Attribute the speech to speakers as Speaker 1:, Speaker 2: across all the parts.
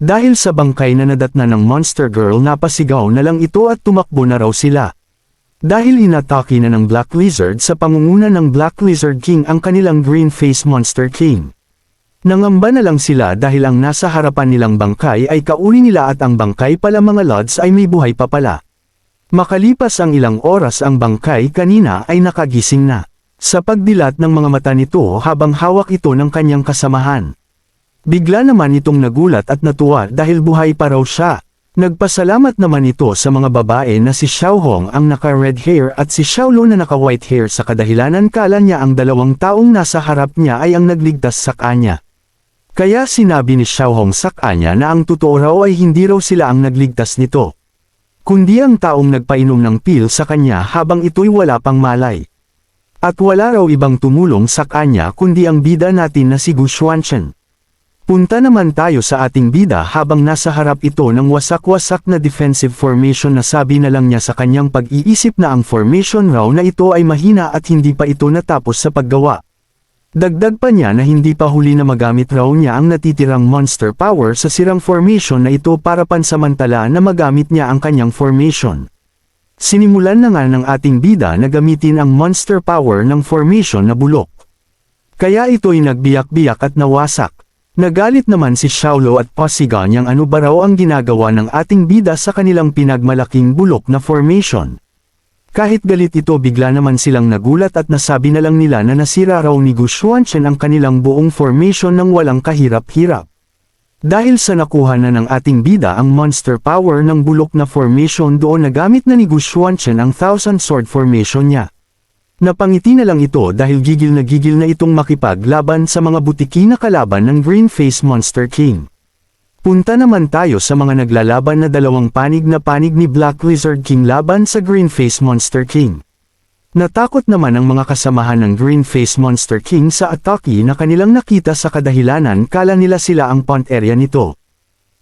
Speaker 1: Dahil sa bangkay na nadatna ng Monster Girl napasigaw na lang ito at tumakbo na raw sila. Dahil inatake na ng Black Lizard sa pangunguna ng Black Lizard King ang kanilang Green Face Monster King. Nangamba na lang sila dahil ang nasa harapan nilang bangkay ay kauli nila at ang bangkay pala mga lods ay may buhay pa pala. Makalipas ang ilang oras ang bangkay kanina ay nakagising na. Sa pagdilat ng mga mata nito habang hawak ito ng kanyang kasamahan. Bigla naman itong nagulat at natuwa dahil buhay pa raw siya. Nagpasalamat naman ito sa mga babae na si Xiaohong ang naka-red hair at si Xiaolo na naka-white hair sa kadahilanan kala niya ang dalawang taong nasa harap niya ay ang nagligtas sa kanya. Kaya sinabi ni Xiaohong sa kanya na ang totoo raw ay hindi raw sila ang nagligtas nito. Kundi ang taong nagpainom ng pil sa kanya habang ito'y wala pang malay. At wala raw ibang tumulong sa kanya kundi ang bida natin na si Gu Xuanchen. Punta naman tayo sa ating bida habang nasa harap ito ng wasak-wasak na defensive formation na sabi na lang niya sa kanyang pag-iisip na ang formation raw na ito ay mahina at hindi pa ito natapos sa paggawa. Dagdag pa niya na hindi pa huli na magamit raw niya ang natitirang monster power sa sirang formation na ito para pansamantala na magamit niya ang kanyang formation. Sinimulan na nga ng ating bida na gamitin ang monster power ng formation na bulok. Kaya ito'y nagbiyak-biyak at nawasak. Nagalit naman si Xiaolo at Posiga niyang ano ba raw ang ginagawa ng ating bida sa kanilang pinagmalaking bulok na formation. Kahit galit ito bigla naman silang nagulat at nasabi na lang nila na nasira raw ni Gu Xuanchen ang kanilang buong formation ng walang kahirap-hirap. Dahil sa nakuha na ng ating bida ang monster power ng bulok na formation doon nagamit na ni Gu Xuanchen ang Thousand Sword Formation niya. Napangiti na lang ito dahil gigil na gigil na itong makipaglaban sa mga butiki na kalaban ng Green Face Monster King. Punta naman tayo sa mga naglalaban na dalawang panig na panig ni Black Lizard King laban sa Green Face Monster King. Natakot naman ang mga kasamahan ng Green Face Monster King sa atake na kanilang nakita sa kadahilanan kala nila sila ang pont area nito.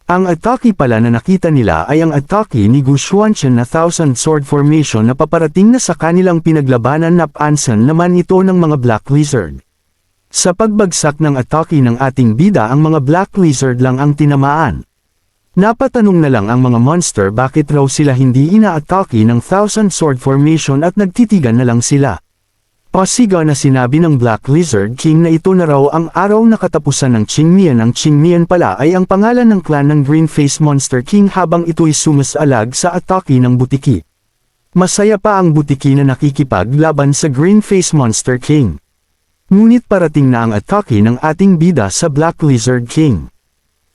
Speaker 1: Ang atake pala na nakita nila ay ang atake ni Gu Xuanchen na Thousand Sword Formation na paparating na sa kanilang pinaglabanan na pansan naman ito ng mga Black Lizard. Sa pagbagsak ng atake ng ating bida ang mga Black Lizard lang ang tinamaan. Napatanong na lang ang mga monster bakit raw sila hindi inaatake ng Thousand Sword Formation at nagtitigan na lang sila. Pasiga na sinabi ng Black Lizard King na ito na raw ang araw na katapusan ng Qingmian. Ang Qingmian pala ay ang pangalan ng clan ng Green Face Monster King habang ito'y sumasalag sa atake ng butiki. Masaya pa ang butiki na nakikipaglaban sa Green Face Monster King. Ngunit parating na ang atake ng ating bida sa Black Lizard King.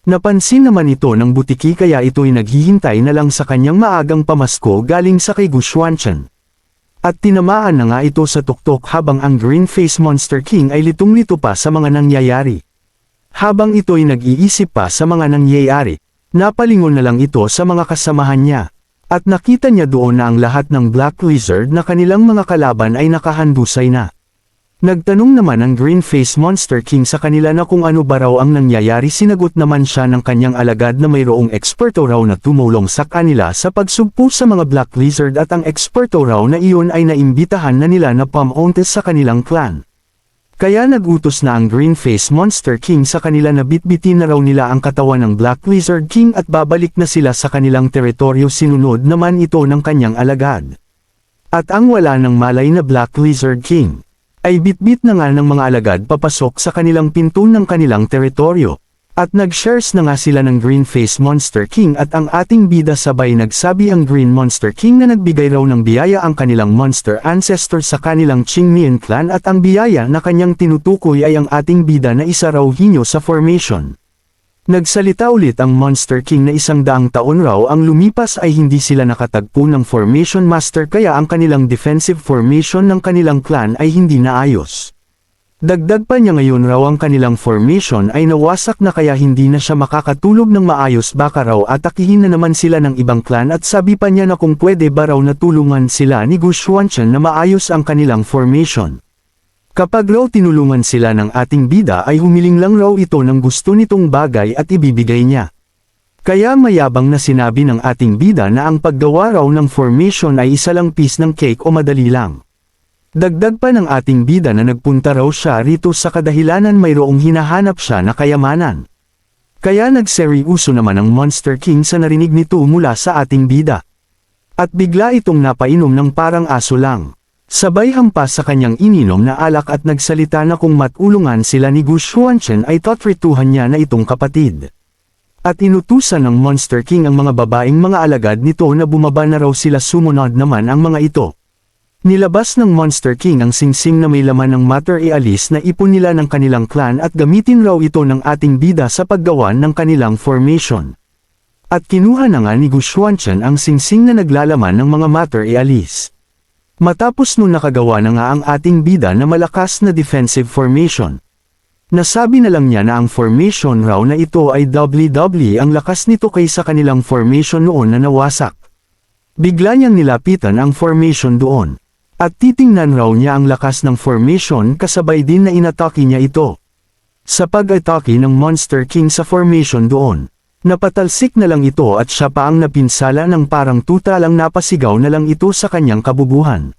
Speaker 1: Napansin naman ito ng butiki kaya ito'y naghihintay na lang sa kanyang maagang pamasko galing sa kay Gu Xuanchen. At tinamaan na nga ito sa tuktok habang ang Green Face Monster King ay litong-lito pa sa mga nangyayari. Habang ito'y nag-iisip pa sa mga nangyayari, napalingon na lang ito sa mga kasamahan niya. At nakita niya doon na ang lahat ng Black Lizard na kanilang mga kalaban ay nakahandusay na. Nagtanong naman ang Green Face Monster King sa kanila na kung ano ba raw ang nangyayari sinagot naman siya ng kanyang alagad na mayroong eksperto raw na tumulong sa kanila sa pagsugpo sa mga Black Lizard at ang eksperto raw na iyon ay naimbitahan na nila na pamontes sa kanilang clan. Kaya nagutos na ang Green Face Monster King sa kanila na bitbitin na raw nila ang katawan ng Black Lizard King at babalik na sila sa kanilang teritoryo sinunod naman ito ng kanyang alagad. At ang wala ng malay na Black Lizard King ay bitbit na nga ng mga alagad papasok sa kanilang pinto ng kanilang teritoryo. At nag-shares na nga sila ng Green Face Monster King at ang ating bida sabay nagsabi ang Green Monster King na nagbigay raw ng biyaya ang kanilang monster ancestor sa kanilang Qingmian clan at ang biyaya na kanyang tinutukoy ay ang ating bida na isa raw hinyo sa formation. Nagsalita ulit ang Monster King na isang daang taon raw ang lumipas ay hindi sila nakatagpo ng Formation Master kaya ang kanilang defensive formation ng kanilang clan ay hindi naayos. Dagdag pa niya ngayon raw ang kanilang formation ay nawasak na kaya hindi na siya makakatulog ng maayos baka raw atakihin na naman sila ng ibang clan at sabi pa niya na kung pwede ba raw natulungan sila ni Gu Xuanchen na maayos ang kanilang formation. Kapag raw tinulungan sila ng ating bida ay humiling lang raw ito ng gusto nitong bagay at ibibigay niya. Kaya mayabang na sinabi ng ating bida na ang paggawa raw ng formation ay isa lang piece ng cake o madali lang. Dagdag pa ng ating bida na nagpunta raw siya rito sa kadahilanan mayroong hinahanap siya na kayamanan. Kaya nagseryoso naman ang Monster King sa narinig nito mula sa ating bida. At bigla itong napainom ng parang aso lang. Sabay hampas sa kanyang ininom na alak at nagsalita na kung matulungan sila ni Gu Xuanchen ay tatrituhan niya na itong kapatid. At inutusan ng Monster King ang mga babaeng mga alagad nito na bumaba na raw sila sumunod naman ang mga ito. Nilabas ng Monster King ang singsing na may laman ng matter ialis na ipon nila ng kanilang clan at gamitin raw ito ng ating bida sa paggawa ng kanilang formation. At kinuha na nga ni Gu Xuanchen ang singsing na naglalaman ng mga matter ialis. Matapos nun nakagawa na nga ang ating bida na malakas na defensive formation. Nasabi na lang niya na ang formation raw na ito ay doubly-doubly ang lakas nito kaysa kanilang formation noon na nawasak. Bigla niyang nilapitan ang formation doon. At titingnan raw niya ang lakas ng formation kasabay din na inatake niya ito. Sa pag-atake ng Monster King sa formation doon, napatalsik na lang ito at siya pa ang napinsala ng parang tuta lang napasigaw na lang ito sa kanyang kabubuhan.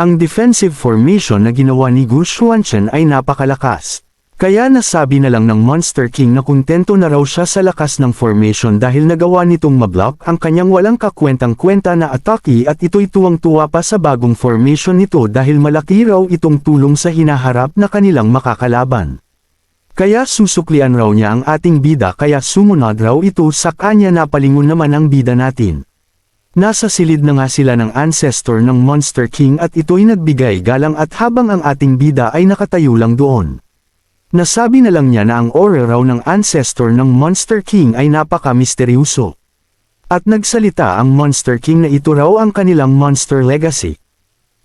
Speaker 1: Ang defensive formation na ginawa ni Gu Xuanchen ay napakalakas. Kaya nasabi na lang ng Monster King na kontento na raw siya sa lakas ng formation dahil nagawa nitong mablock ang kanyang walang kakwentang-kwenta na atake at ito'y tuwang-tuwa pa sa bagong formation nito dahil malaki raw itong tulong sa hinaharap na kanilang makakalaban. Kaya susuklian raw niya ang ating bida kaya sumunod raw ito sa kanya napalingon naman ang bida natin. Nasa silid na nga sila ng ancestor ng Monster King at ito'y nagbigay galang at habang ang ating bida ay nakatayo lang doon. Nasabi na lang niya na ang aura raw ng ancestor ng Monster King ay napaka-misteryoso. At nagsalita ang Monster King na ito raw ang kanilang Monster Legacy.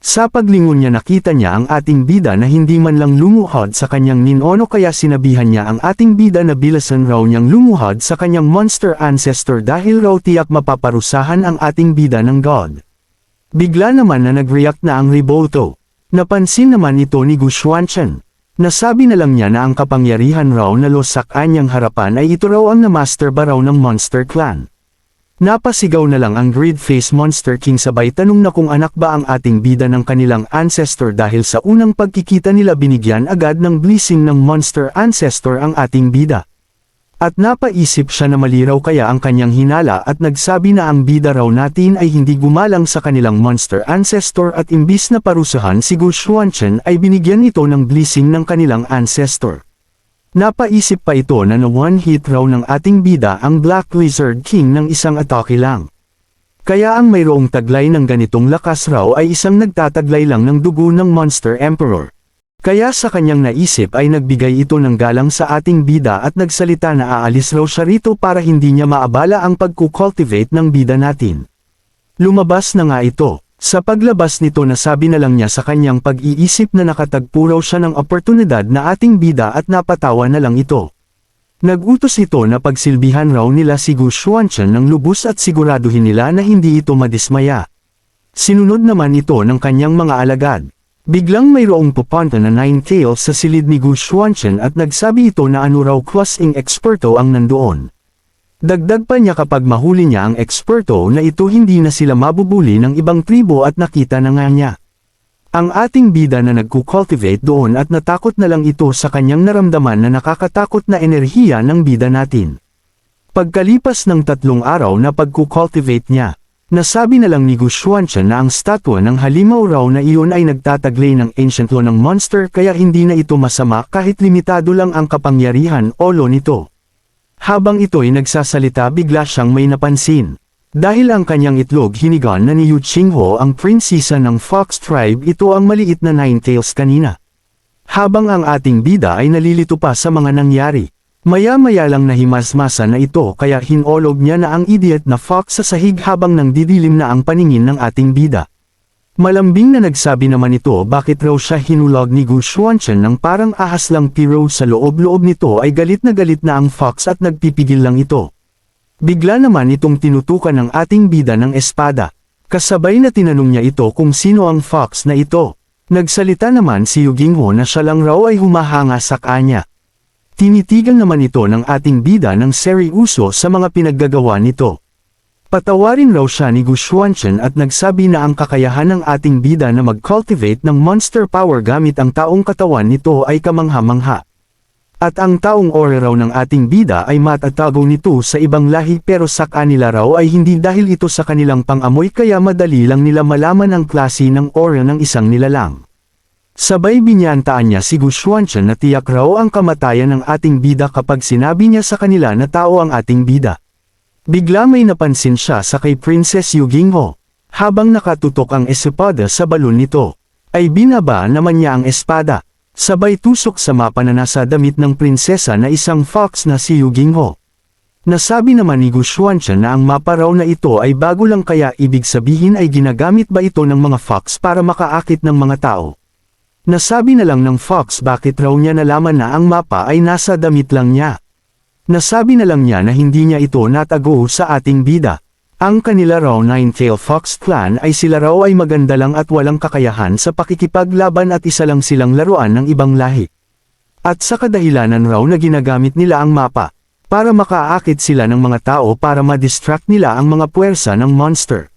Speaker 1: Sa paglingon niya nakita niya ang ating bida na hindi man lang lumuhod sa kanyang ninono kaya sinabihan niya ang ating bida na bilasan raw niyang lumuhod sa kanyang monster ancestor dahil raw tiyak mapaparusahan ang ating bida ng God. Bigla naman na nag-react na ang Ribolto. Napansin naman ito ni Gu Xuanchen. Nasabi na lang niya na ang kapangyarihan raw na losak anyang harapan ay ito raw ang na-master ba raw ng Monster Clan. Napasigaw na lang ang Grid Face Monster King sabay tanong na kung anak ba ang ating bida ng kanilang ancestor dahil sa unang pagkikita nila binigyan agad ng blessing ng Monster Ancestor ang ating bida. At napaisip siya na mali raw kaya ang kanyang hinala at nagsabi na ang bida raw natin ay hindi gumalang sa kanilang monster ancestor at imbis na parusahan si Gu Xuanchen ay binigyan ito ng blessing ng kanilang ancestor. Napaisip pa ito na na one hit raw ng ating bida ang Black Lizard King ng isang atake lang. Kaya ang mayroong taglay ng ganitong lakas raw ay isang nagtataglay lang ng dugo ng Monster Emperor. Kaya sa kanyang naisip ay nagbigay ito ng galang sa ating bida at nagsalita na aalis raw siya rito para hindi niya maabala ang pagkukultivate ng bida natin. Lumabas na nga ito. Sa paglabas nito nasabi na lang niya sa kanyang pag-iisip na nakatagpo raw siya ng oportunidad na ating bida at napatawa na lang ito. Nagutos ito na pagsilbihan raw nila si Gu Xuanchen ng lubos at siguraduhin nila na hindi ito madismaya. Sinunod naman ito ng kanyang mga alagad. Biglang mayroong pupunta na nine tails sa silid ni Gu Xuanchen at nagsabi ito na ano raw kwasing eksperto ang nandoon. Dagdag pa niya kapag mahuli niya ang eksperto na ito hindi na sila mabubuli ng ibang tribo at nakita na nga niya. Ang ating bida na nagkukultivate doon at natakot na lang ito sa kanyang naramdaman na nakakatakot na enerhiya ng bida natin. Pagkalipas ng tatlong araw na pagkukultivate niya, Nasabi na lang ni Gu Xuanchen na ang statwa ng halimaw raw na iyon ay nagtataglay ng ancient law ng monster kaya hindi na ito masama kahit limitado lang ang kapangyarihan o law nito. Habang ito'y nagsasalita bigla siyang may napansin. Dahil ang kanyang itlog hinigan na ni Yu Qingho ang prinsesa ng Fox Tribe ito ang maliit na Nine Tails kanina. Habang ang ating bida ay nalilito pa sa mga nangyari. Maya-maya lang nahimasmasa na ito kaya hinolog niya na ang idiot na fox sa sahig habang nang didilim na ang paningin ng ating bida. Malambing na nagsabi naman ito bakit raw siya hinulog ni Gu Xuanchen ng parang ahas lang pero sa loob-loob nito ay galit na galit na ang fox at nagpipigil lang ito. Bigla naman itong tinutukan ng ating bida ng espada. Kasabay na tinanong niya ito kung sino ang fox na ito. Nagsalita naman si Yu Jingho na siya lang raw ay humahanga sa kanya. Tinitigan naman ito ng ating bida ng seryoso sa mga pinaggagawa nito. Patawarin raw siya ni Gu Xuanchen at nagsabi na ang kakayahan ng ating bida na mag-cultivate ng monster power gamit ang taong katawan nito ay kamangha-mangha. At ang taong ore raw ng ating bida ay matatago nito sa ibang lahi pero sa kanila raw ay hindi dahil ito sa kanilang pangamoy kaya madali lang nila malaman ang klase ng ore ng isang nilalang. Sabay binyantaan niya si Gu Xuanchen na tiyak raw ang kamatayan ng ating bida kapag sinabi niya sa kanila na tao ang ating bida. Bigla may napansin siya sa kay Princess Yu Jingho. Habang nakatutok ang espada sa balon nito, ay binaba naman niya ang espada. Sabay tusok sa mapa na nasa damit ng prinsesa na isang fox na si Yu Jingho. Nasabi naman ni Gu Xuanchen na ang mapa raw na ito ay bago lang kaya ibig sabihin ay ginagamit ba ito ng mga fox para makaakit ng mga tao. Nasabi na lang ng Fox bakit raw niya nalaman na ang mapa ay nasa damit lang niya. Nasabi na lang niya na hindi niya ito natago sa ating bida. Ang kanila raw Nine-Tail Fox Clan ay sila raw ay maganda lang at walang kakayahan sa pakikipaglaban at isa lang silang laruan ng ibang lahi. At sa kadahilanan raw na ginagamit nila ang mapa, para makaakit sila ng mga tao para ma-distract nila ang mga puwersa ng monster.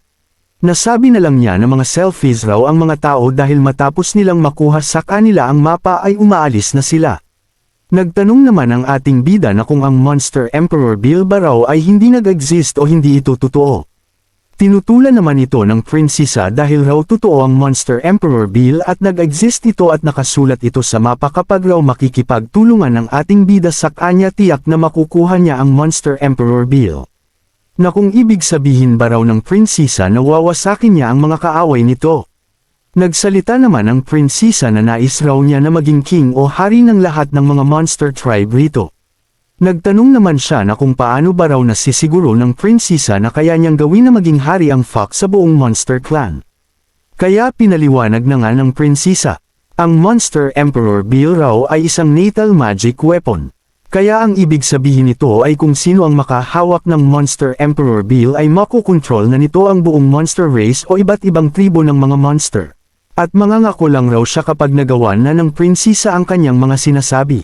Speaker 1: Nasabi na lang niya na mga selfies raw ang mga tao dahil matapos nilang makuha sa kanila ang mapa ay umaalis na sila. Nagtanong naman ang ating bida na kung ang Monster Emperor Bill ba raw ay hindi nag-exist o hindi ito totoo. Tinutulan naman ito ng prinsesa dahil raw totoo ang Monster Emperor Bill at nag-exist ito at nakasulat ito sa mapa kapag raw makikipagtulungan ng ating bida sa kanya tiyak na makukuha niya ang Monster Emperor Bill na kung ibig sabihin ba raw ng prinsesa na wawasakin niya ang mga kaaway nito. Nagsalita naman ang prinsesa na nais raw niya na maging king o hari ng lahat ng mga monster tribe rito. Nagtanong naman siya na kung paano ba raw nasisiguro ng prinsesa na kaya niyang gawin na maging hari ang fox sa buong monster clan. Kaya pinaliwanag na nga ng prinsesa. Ang Monster Emperor Bill raw ay isang natal magic weapon. Kaya ang ibig sabihin nito ay kung sino ang makahawak ng Monster Emperor Bill ay makukontrol na nito ang buong monster race o iba't ibang tribo ng mga monster. At mangangako lang raw siya kapag nagawa na ng prinsesa ang kanyang mga sinasabi.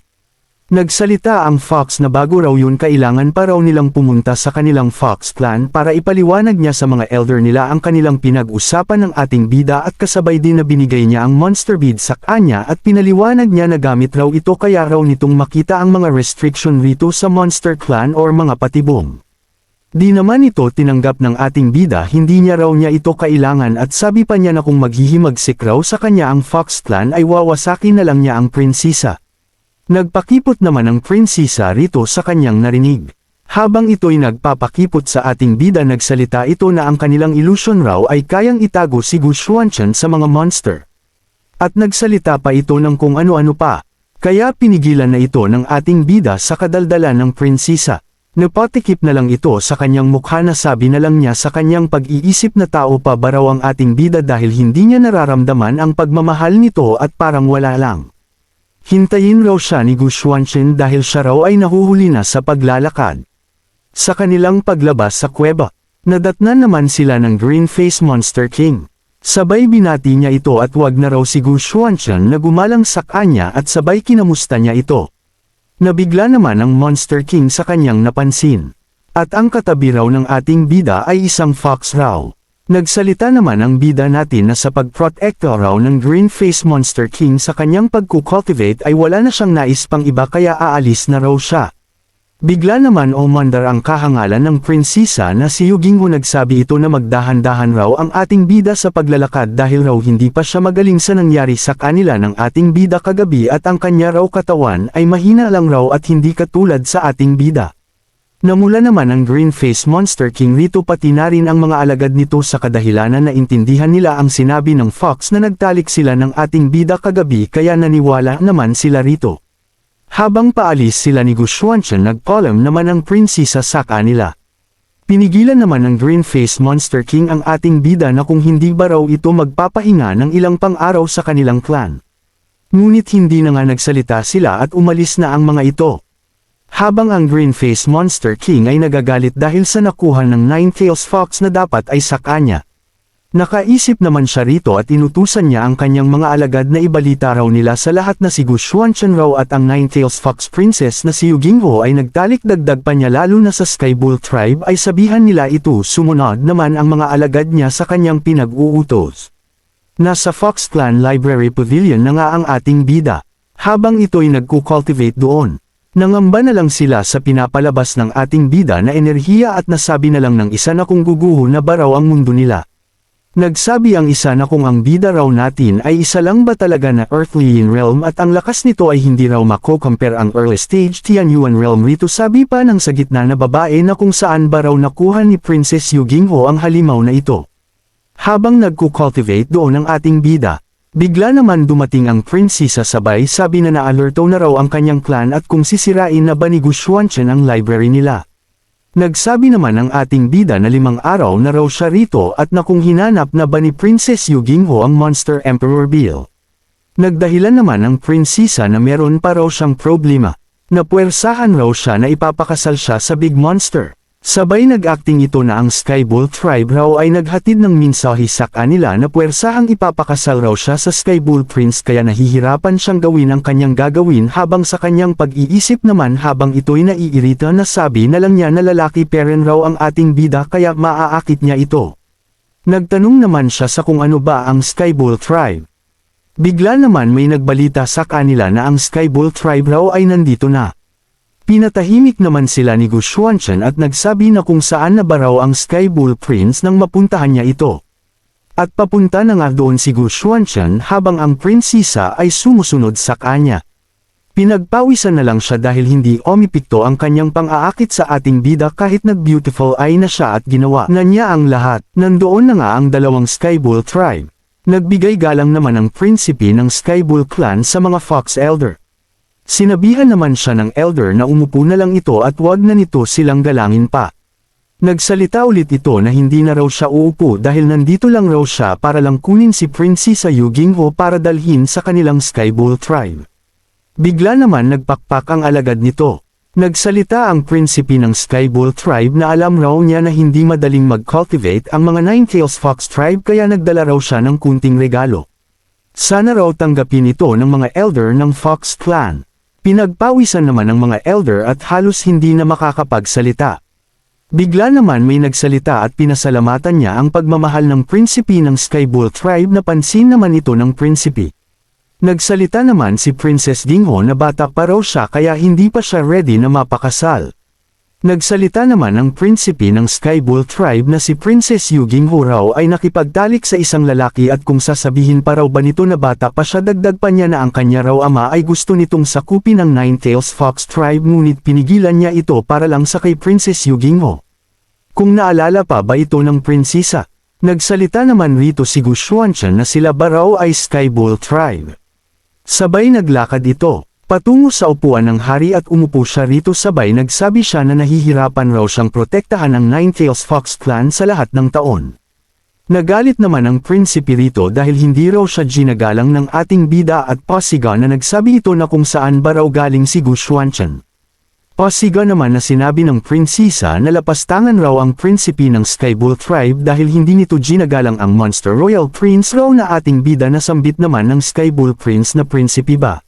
Speaker 1: Nagsalita ang Fox na bago raw yun kailangan pa raw nilang pumunta sa kanilang Fox clan para ipaliwanag niya sa mga elder nila ang kanilang pinag-usapan ng ating bida at kasabay din na binigay niya ang monster bead sa kanya at pinaliwanag niya na gamit raw ito kaya raw nitong makita ang mga restriction rito sa monster clan or mga patibong. Di naman ito tinanggap ng ating bida hindi niya raw niya ito kailangan at sabi pa niya na kung maghihimagsik raw sa kanya ang Fox clan ay wawasakin na lang niya ang prinsesa. Nagpakipot naman ang prinsesa rito sa kanyang narinig. Habang ito'y nagpapakipot sa ating bida nagsalita ito na ang kanilang illusion raw ay kayang itago si Gu Xuanchen sa mga monster. At nagsalita pa ito ng kung ano-ano pa. Kaya pinigilan na ito ng ating bida sa kadaldalan ng prinsesa. Napatikip na lang ito sa kanyang mukha na sabi na lang niya sa kanyang pag-iisip na tao pa ba raw ang ating bida dahil hindi niya nararamdaman ang pagmamahal nito at parang wala lang. Hintayin raw siya ni Gu Xuanchen dahil siya raw ay nahuhuli na sa paglalakad. Sa kanilang paglabas sa kuweba, nadatnan naman sila ng Green Face Monster King. Sabay binati niya ito at wag na raw si Gu Xuanchen na gumalang sa kanya at sabay kinamusta niya ito. Nabigla naman ang Monster King sa kanyang napansin. At ang katabi raw ng ating bida ay isang fox raw. Nagsalita naman ang bida natin na sa pagprotekto raw ng Green Face Monster King sa kanyang pagkukultivate ay wala na siyang nais pang iba kaya aalis na raw siya. Bigla naman umandar ang kahangalan ng prinsesa na si Yugingho nagsabi ito na magdahan-dahan raw ang ating bida sa paglalakad dahil raw hindi pa siya magaling sa nangyari sa kanila ng ating bida kagabi at ang kanya raw katawan ay mahina lang raw at hindi katulad sa ating bida. Namula naman ang Green Face Monster King rito pati na rin ang mga alagad nito sa kadahilanan na intindihan nila ang sinabi ng Fox na nagtalik sila ng ating bida kagabi kaya naniwala naman sila rito. Habang paalis sila ni Gu Xuanchen nagpolem naman ang prinsesa sa kanila. Pinigilan naman ng Green Face Monster King ang ating bida na kung hindi ba raw ito magpapahinga ng ilang pang-araw sa kanilang clan. Ngunit hindi na nga nagsalita sila at umalis na ang mga ito. Habang ang Green Face Monster King ay nagagalit dahil sa nakuha ng Nine Tails Fox na dapat ay sa kanya. Nakaisip naman siya rito at inutusan niya ang kanyang mga alagad na ibalita raw nila sa lahat na si Gu Xuanchen raw at ang Nine Tails Fox Princess na si Yu Jingho ay nagtalik dagdag pa niya lalo na sa Sky Bull Tribe ay sabihan nila ito sumunod naman ang mga alagad niya sa kanyang pinag-uutos. Nasa Fox Clan Library Pavilion na nga ang ating bida. Habang ito'y nagkukultivate doon, Nangamba na lang sila sa pinapalabas ng ating bida na enerhiya at nasabi na lang ng isa na kung guguho na ba raw ang mundo nila. Nagsabi ang isa na kung ang bida raw natin ay isa lang ba talaga na earthly yin realm at ang lakas nito ay hindi raw mako-compare ang early stage Tianyuan realm rito sabi pa ng sa gitna na babae na kung saan ba raw nakuha ni Princess Yu Jingho ang halimaw na ito. Habang nagko-cultivate doon ang ating bida, bigla naman dumating ang prinsesa sabay sabi na na-alerto na raw ang kanyang clan at kung sisirain na ba ni Gu Xuanchen ang library nila. Nagsabi naman ang ating bida na limang araw na raw siya rito at na kung hinanap na ba ni Princess Yu Jingho ang Monster Emperor Bill. Nagdahilan naman ang prinsesa na meron pa raw siyang problema. Napuwersahan raw siya na ipapakasal siya sa Big Monster. Sabay nag-acting ito na ang Skybull Tribe raw ay naghatid ng minsahe sa kanila na puwersahang ipapakasal raw siya sa Skybull Prince kaya nahihirapan siyang gawin ang kanyang gagawin habang sa kanyang pag-iisip naman habang ito'y naiirita na sabi na lang niya na lalaki peren raw ang ating bida kaya maaakit niya ito. Nagtanong naman siya sa kung ano ba ang Skybull Tribe. Bigla naman may nagbalita sa kanila na ang Skybull Tribe raw ay nandito na. Pinatahimik naman sila ni Gu Xuanchen at nagsabi na kung saan na ba raw ang Sky Bull Prince nang mapuntahan niya ito. At papunta na nga doon si Gu Xuanchen habang ang prinsesa ay sumusunod sa kanya. Pinagpawisan na lang siya dahil hindi omipikto ang kanyang pang-aakit sa ating bida kahit nag-beautiful eye na siya at ginawa na niya ang lahat. Nandoon na nga ang dalawang Sky Bull tribe. Nagbigay galang naman ang prinsipe ng Sky Bull clan sa mga Fox Elder. Sinabihan naman siya ng elder na umupo na lang ito at wag na nito silang galangin pa. Nagsalita ulit ito na hindi na raw siya uupo dahil nandito lang raw siya para lang kunin si Prinsesa Yu para dalhin sa kanilang Skybull tribe. Bigla naman nagpakpak ang alagad nito. Nagsalita ang prinsipe ng Skybull tribe na alam raw niya na hindi madaling mag-cultivate ang mga Nine-Tails Fox tribe kaya nagdala raw siya ng kunting regalo. Sana raw tanggapin ito ng mga elder ng Fox clan. Pinagpawisan naman ng mga elder at halos hindi na makakapagsalita. Bigla naman may nagsalita at pinasalamatan niya ang pagmamahal ng prinsipe ng Skybull tribe na pansin naman ito ng prinsipe. Nagsalita naman si Princess Dingho na bata pa raw siya kaya hindi pa siya ready na mapakasal. Nagsalita naman ang prinsipe ng Skybull tribe na si Princess Yu Jingho raw ay nakipagtalik sa isang lalaki at kung sasabihin pa raw ba nito na bata pa siya dagdag pa niya na ang kanya raw ama ay gusto nitong sakupin ng Nine-Tails Fox tribe ngunit pinigilan niya ito para lang sa kay Princess Yu Jingho. Kung naalala pa ba ito ng prinsesa, nagsalita naman rito si Gu Xuanchen na sila ba raw ay Skybull tribe. Sabay naglakad ito. Patungo sa upuan ng hari at umupo siya rito sabay nagsabi siya na nahihirapan raw siyang protektahan ng Nine-Tails Fox clan sa lahat ng taon. Nagalit naman ang prinsipe rito dahil hindi raw siya ginagalang ng ating bida at pasiga na nagsabi ito na kung saan ba raw galing si Gu Xuanchen. Pasiga naman na sinabi ng prinsesa na lapastangan raw ang prinsipe ng Skybull tribe dahil hindi nito ginagalang ang Monster Royal Prince raw na ating bida na sambit naman ng Skybull Prince na prinsipe ba.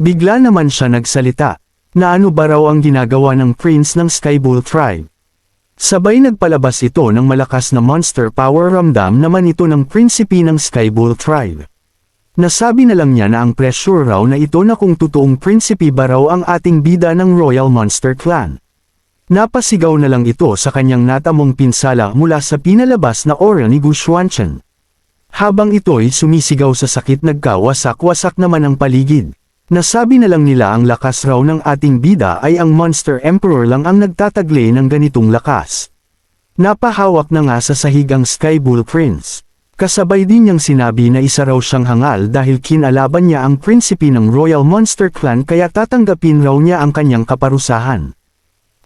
Speaker 1: Bigla naman siya nagsalita, na ano ba raw ang ginagawa ng prince ng Skybull tribe. Sabay nagpalabas ito ng malakas na monster power ramdam naman ito ng prinsipe ng Skybull tribe. Nasabi na lang niya na ang pressure raw na ito na kung totoong prinsipe ba raw ang ating bida ng Royal Monster Clan. Napasigaw na lang ito sa kanyang natamong pinsala mula sa pinalabas na aura ni Gu Xuanchen. Habang ito'y sumisigaw sa sakit nagkawasak-wasak naman ang paligid. Nasabi na lang nila ang lakas raw ng ating bida ay ang Monster Emperor lang ang nagtataglay ng ganitong lakas. Napahawak na nga sa sahig ang Skybull Prince. Kasabay din niyang sinabi na isa raw siyang hangal dahil kinalaban niya ang prinsipe ng Royal Monster Clan kaya tatanggapin raw niya ang kanyang kaparusahan.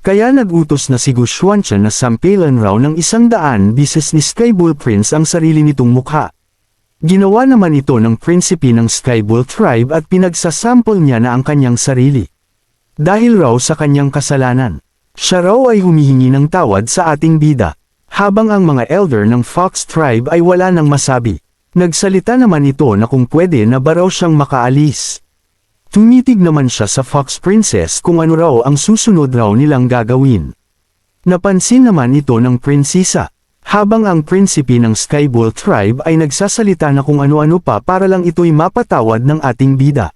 Speaker 1: Kaya nagutos na si Gu Xuanchen na sampilan raw ng isang daan bises ni Skybull Prince ang sarili nitong mukha. Ginawa naman ito ng prinsipe ng Skybull tribe at pinagsasample niya na ang kanyang sarili. Dahil raw sa kanyang kasalanan, siya raw ay humihingi ng tawad sa ating bida, habang ang mga elder ng Fox tribe ay wala nang masabi. Nagsalita naman ito na kung pwede na ba raw siyang makaalis. Tumitig naman siya sa Fox Princess kung ano raw ang susunod raw nilang gagawin. Napansin naman ito ng prinsesa. Habang ang prinsipe ng Skybull tribe ay nagsasalita na kung ano-ano pa para lang ito'y mapatawad ng ating bida.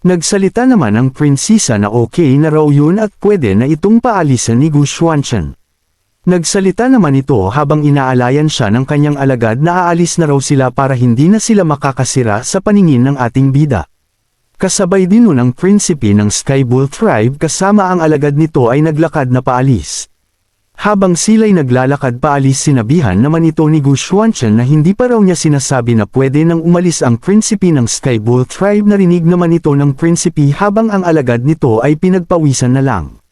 Speaker 1: Nagsalita naman ang prinsesa na okay na raw yun at pwede na itong paalisan ni Gu Xuanchen. Nagsalita naman ito habang inaalayan siya ng kanyang alagad na aalis na raw sila para hindi na sila makakasira sa paningin ng ating bida. Kasabay din nun ang prinsipe ng Sky Bull Tribe kasama ang alagad nito ay naglakad na paalis. Habang sila'y naglalakad paalis sinabihan naman ito ni Gu Xuanchen na hindi pa raw niya sinasabi na pwede nang umalis ang prinsipe ng Sky Bull Tribe narinig naman ito ng prinsipe habang ang alagad nito ay pinagpawisan na lang.